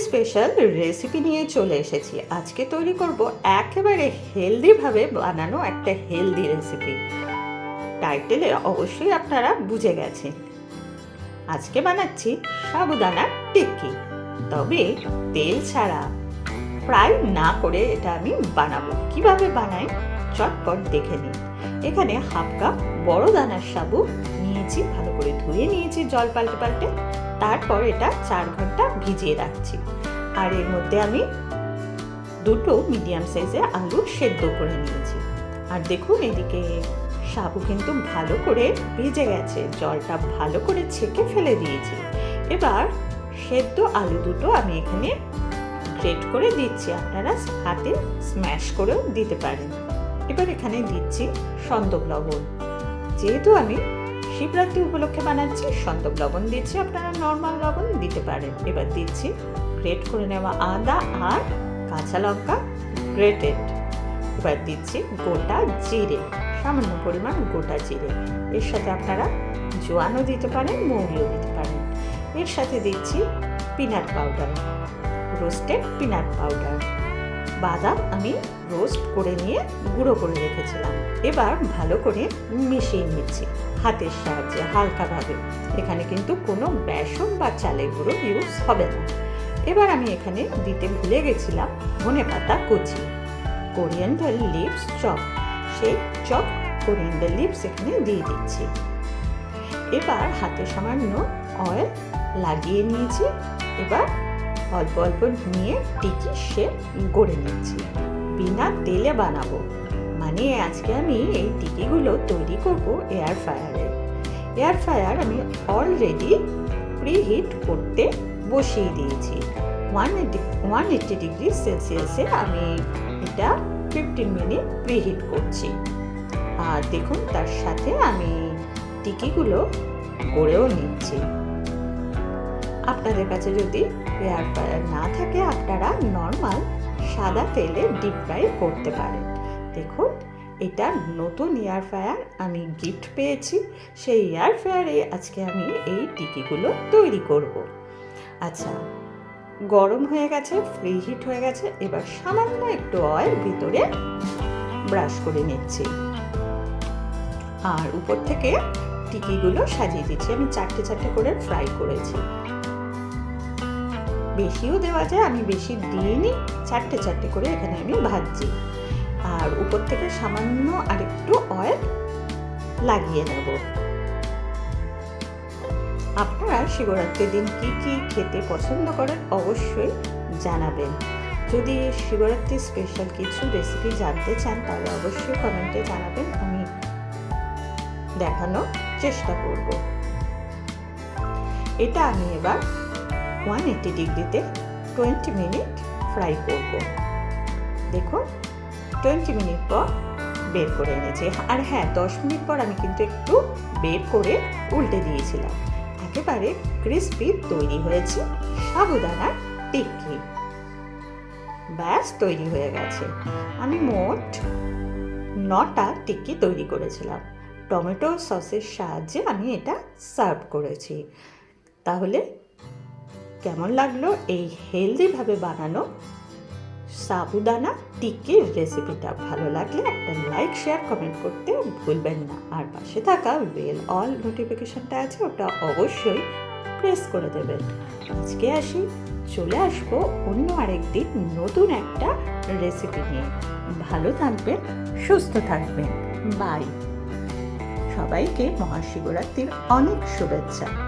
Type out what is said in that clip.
Special recipe নিয়ে চলে এসেছি। আজকে তৈরি করব একেবারে হেলদিভাবে বানানো একটা হেলদি রেসিপি টাইটেলে অবশ্যই আপনারা বুঝে গেছেন। আজকে বানাচ্ছি সাবুদানার টিক্কি। তবে তেল ছাড়া ফ্রাই না করে এটা আমি বানাবো। কীভাবে বানাই? চটপট দেখে নিন এখানে হাফ কাপ বড় দানার সাবু নিয়েছি, ভালো করে ধুয়ে নিয়েছি জল পাল্টে পাল্টে। তারপর এটা চার ঘণ্টা ভিজিয়ে রাখছি। আর এর মধ্যে আমি দুটো মিডিয়াম সাইজের আলু সেদ্ধ করে নিয়েছি। আর দেখুন এদিকে সাবু কিন্তু ভালো করে ভিজে গেছে, জলটা ভালো করে ছেঁকে ফেলে দিয়েছি। এবার সেদ্ধ আলু দুটো আমি এখানে গ্রেট করে দিচ্ছি, আপনারা হাতে স্ম্যাশ করেও দিতে পারেন। এবার এখানে দিচ্ছি সন্দক লবণ। যেহেতু আমি শিবরাত্রি উপলক্ষে বানাচ্ছি সন্দক লবণ দিচ্ছি, আপনারা নর্মাল লবণ দিতে পারেন। এবার দিচ্ছি গ্রেট করে নেওয়া আদা আর কাঁচা লঙ্কা গ্রেটেড এবার দিচ্ছি গোটা জিরে, সামান্য পরিমাণ গোটা জিরে। এর সাথে আপনারা জোয়ানও দিতে পারেন, মৌরিও দিতে পারেন। এর সাথে দিচ্ছি peanut powder roasted peanut powder বাদাম আমি রোস্ট করে নিয়ে গুঁড়ো করে রেখেছিলাম। এবার ভালো করে মিশিয়ে নিচ্ছি হাতের সাহায্যে, হালকাভাবে। এখানে কিন্তু কোনো বেসন বা চালের গুঁড়ো ইউজ হবে না। এবার আমি এখানে দিতে ভুলে গেছিলাম ধনে পাতা কুচি। কোরিয়ান্ডার লিভস চপ, সেই চপ কোরিয়ান্ডার লিভস এখানে দিয়ে দিচ্ছি। এবার হাতে সামান্য অয়েল লাগিয়ে নিয়েছি। এবার অল্প অল্প নিয়ে টিকি সে গড়ে নিচ্ছি। বিনা তেলে বানাবো। মানে আজকে আমি এই টিকিগুলো তৈরি করব এয়ার ফ্রায়ারে এয়ার ফ্রায়ার আমি অলরেডি প্রিহিট করতে বসিয়ে দিয়েছি। One eighty one eighty degree সেলসিয়াসে আমি এটা ফিফটিন মিনিট প্রিহিট করছি। আর দেখুন, তার সাথে আমি টিকিগুলো গড়েও নিচ্ছি। আপনাদের কাছে যদি এয়ার ফ্রায়ার না থাকে, আপনারা নর্মাল সাদা তেলে ডিপ ফ্রাই করতে পারেন। দেখুন, এটা নতুন এয়ার ফ্রায়ার আমি গিফট পেয়েছি। সেই এয়ার ফ্রায়ারে আজকে আমি এই টিকিগুলো তৈরি করব। আচ্ছা গরম হয়ে গেছে ফ্রি হিট হয়ে গেছে, এবার সামান্য একটু অয়েল ভিতরে ব্রাশ করে নিচ্ছি। আর উপর থেকে টিকিগুলো সাজিয়ে দিচ্ছি। আমি চারটে চারটে করে ফ্রাই করেছি। বেশিও দেওয়া যায়, আমি বেশি দিইনি। চারটে চারটে করে এখানে আমি ভাজছি। আর উপর থেকে সামান্য আরেকটু অয়েল লাগিয়ে নেব। আপনারা শিবরাত্রির দিন কি কি খেতে পছন্দ করেন অবশ্যই জানাবেন। যদি শিবরাত্রি স্পেশাল কিছু রেসিপি জানতে চান, তাহলে অবশ্যই কমেন্টে জানাবেন, আমি দেখানোর চেষ্টা করব। এটা আমি এবার ওয়ান এইটি ডিগ্রিতে টোয়েন্টি মিনিট ফ্রাই করব। দেখুন টোয়েন্টি মিনিট পর বের করে এনেছি। আর হ্যাঁ দশ মিনিট পর আমি কিন্তু একটু বের করে উল্টে দিয়েছিলাম। একেবারে ক্রিস্পি তৈরি হয়েছে। সাবুদানার টিক্কি। ব্যাস, তৈরি হয়ে গেছে। আমি মোট নটা টিক্কি তৈরি করেছিলাম। টমেটো সসের সাহায্যে আমি এটা সার্ভ করেছি। তাহলে কেমন লাগল এই হেলদিভাবে বানানো সাবুদানা টিকির রেসিপিটা ভালো লাগলে একটা লাইক শেয়ার কমেন্ট করতে ভুলবেন না। আর পাশে থাকা বেল অল নোটিফিকেশনটা আছে, ওটা অবশ্যই প্রেস করে দেবেন। আজকে আসি, চলে আসব অন্য আরেকদিন নতুন একটা রেসিপি নিয়ে। ভালো থাকবেন, সুস্থ থাকবেন। বাই সবাইকে মহাশিবরাত্রির অনেক শুভেচ্ছা।